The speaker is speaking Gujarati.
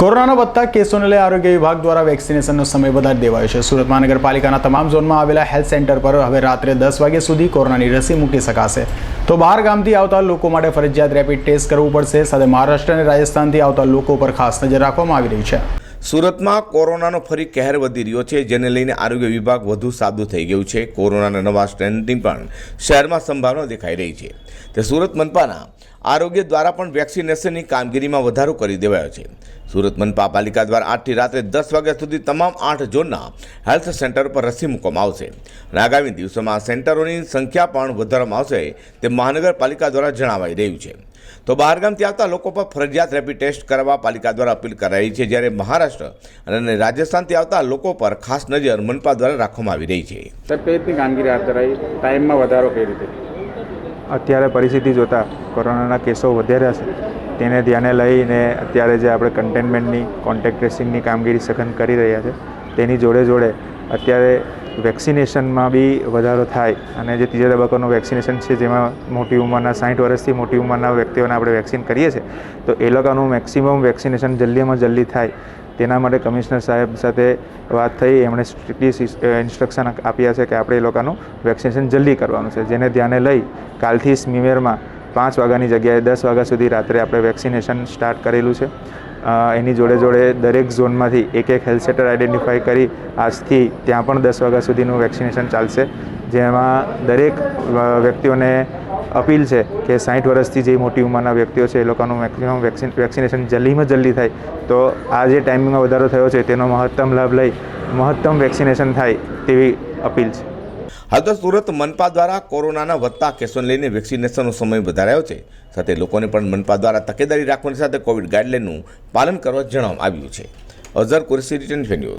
કોરોનાના વધતા કેસોને લઈ આરોગ્ય વિભાગ દ્વારા વેક્સિનેશનનો સમય વધારી દેવાયો છે. સુરત મહાનગરપાલિકાના તમામ ઝોનમાં આવેલા હેલ્થ સેન્ટર પર હવે રાત્રે દસ વાગ્યા સુધી કોરોનાની રસી મૂકી શકાશે. તો બહાર ગામથી આવતા લોકો માટે ફરજિયાત રેપિડ ટેસ્ટ કરવું પડશે. સાથે મહારાષ્ટ્ર અને રાજસ્થાનથી આવતા લોકો પર ખાસ નજર રાખવામાં આવી રહી છે. સુરતમાં કોરોનાનો ફરી કહેર વધી રહ્યો છે, જેને લઈને આરોગ્ય વિભાગ વધુ સાબદું થઈ ગયું છે. કોરોનાના નવા સ્ટ્રેન્ડની પણ શહેરમાં સંભાવના દેખાઈ રહી છે. તે સુરત મનપાના આરોગ્ય દ્વારા પણ વેક્સિનેશનની કામગીરીમાં વધારો કરી દેવાયો છે. સુરત મનપા પાલિકા દ્વારા આજથી રાત્રે દસ વાગ્યા સુધી તમામ આઠ ઝોનના હેલ્થ સેન્ટર પર રસી મૂકવામાં આવશે. અને આગામી દિવસોમાં સેન્ટરોની સંખ્યા પણ વધારવામાં આવશે, તે મહાનગરપાલિકા દ્વારા જણાવાઈ રહ્યું છે. તો બહારગામથી આવતા લોકો પર ફરજિયાત રેપિડ ટેસ્ટ કરવા પાલિકા દ્વારા અપીલ કરાઈ છે. જ્યારે મહારાષ્ટ્ર અને રાજસ્થાનથી આવતા લોકો પર ખાસ નજર મનપા દ્વારા રાખવામાં આવી રહી છે. સાહેબ કઈ રીતની કામગીરી હાથ ધરાઈ? ટાઈમમાં વધારો કઈ રીતે? અત્યારે પરિસ્થિતિ જોતા કોરોનાના કેસો વધ્યા છે. તેને ધ્યાને લઈને અત્યારે જે આપણે કન્ટેનમેન્ટની કોન્ટેક્ટ ટ્રેસિંગની કામગીરી સઘન કરી રહ્યા છે તેની જોડે જોડે અત્યારે વેક્સિનેશનમાં બી વધારો થાય અને જે ત્રીજા તબક્કાનું વેક્સિનેશન છે, જેમાં મોટી ઉંમરના સાઠ વર્ષથી મોટી ઉંમરના વ્યક્તિઓને આપણે વેક્સિન કરીએ છીએ, તો એ લોકોનું મેક્સિમમ વેક્સિનેશન જલ્દીમાં જલ્દી થાય. તેના માટે કમિશનર સાહેબ સાથે વાત થઈ, એમણે સ્ટ્રિક્ટલી ઇન્સ્ટ્રક્શન આપ્યા છે કે આપણે એ લોકોનું વેક્સિનેશન જલ્દી કરવાનું છે. જેને ધ્યાને લઈ કાલથી સ્મીમેરમાં પાંચ વાગ્યાની જગ્યાએ દસ વાગ્યા સુધી રાત્રે આપણે વેક્સિનેશન સ્ટાર્ટ કરેલું છે. એની જોડે જોડે દરેક ઝોનમાંથી એક એક હેલ્થ સેન્ટર આઈડેન્ટિફાઈ કરી આજથી ત્યાં પણ દસ વાગ્યા સુધીનું વેક્સિનેશન ચાલશે. જેમાં દરેક વ્યક્તિઓને અપીલ છે કે સાઠ વર્ષથી જે મોટી ઉંમરના વ્યક્તિઓ છે એ લોકોનું મેક્સિમમ વેક્સિન વેક્સિનેશન જલ્દીમાં જલ્દી થાય. તો આ જે ટાઈમિંગમાં વધારો થયો છે તેનો મહત્તમ લાભ લઈ મહત્તમ વેક્સિનેશન થાય તેવી અપીલ છે. હાલ તો સુરત મનપા દ્વારા કોરોનાના વધતા કેસોને લઈને વેક્સિનેશનનો સમય વધારાયો છે. સાથે લોકોને પણ મનપા દ્વારા તકેદારી રાખવાની સાથે કોવિડ ગાઈડલાઇનનું પાલન કરવા જણાવવામાં આવ્યું છે. અઝર કુરેશી રિટર્ન